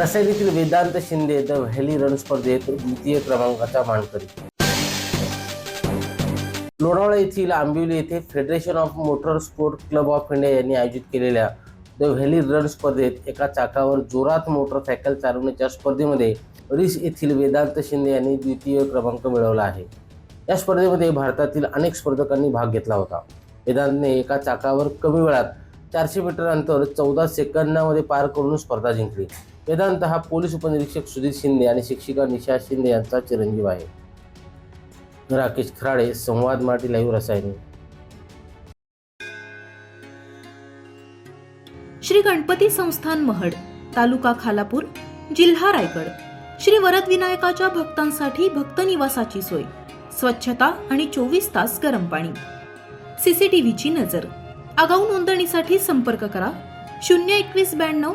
रसायनीतील Vedant Shinde the valley run स्पर्धेत द्वितीय क्रमांकाचा मानकरी लोणावळा येथील आंबिवली येथे federation of motor sport club of India यांनी आयोजित केलेल्या द व्हॅली रन स्पर्धेत एका चाकावर जोरात मोटरसायकल चालवण्याच्या स्पर्धेमध्ये रिस येथील वेदांत शिंदे यांनी द्वितीय क्रमांक मिळवला आहे. या स्पर्धेमध्ये भारतातील अनेक स्पर्धकांनी भाग घेतला होता. वेदांतने एका चाकावर कमी वेळात चारशे मीटर अंतर चौदा सेकंदामध्ये पार करून स्पर्धा जिंकली. वेदांत हा पोलीस उपनिरीक्षक सुधीर शिंदे आणि शिक्षिका निशा शिंदे यांचा चिरंजीव आहे. राकेश खराडे संवाद मराठी लाईव्ह रसायनी. श्री गणपती संस्थान महड तालुका खालापूर जिल्हा रायगड. श्री वरद विनायकाच्या भक्तांसाठी भक्त निवासाची सोय स्वच्छता आणि चोवीस तास गरम पाणी. सीसीटीव्हीची नजर. आगाऊ नोंदणीसाठी संपर्क करा शून्य एकवीस ब्याण्णव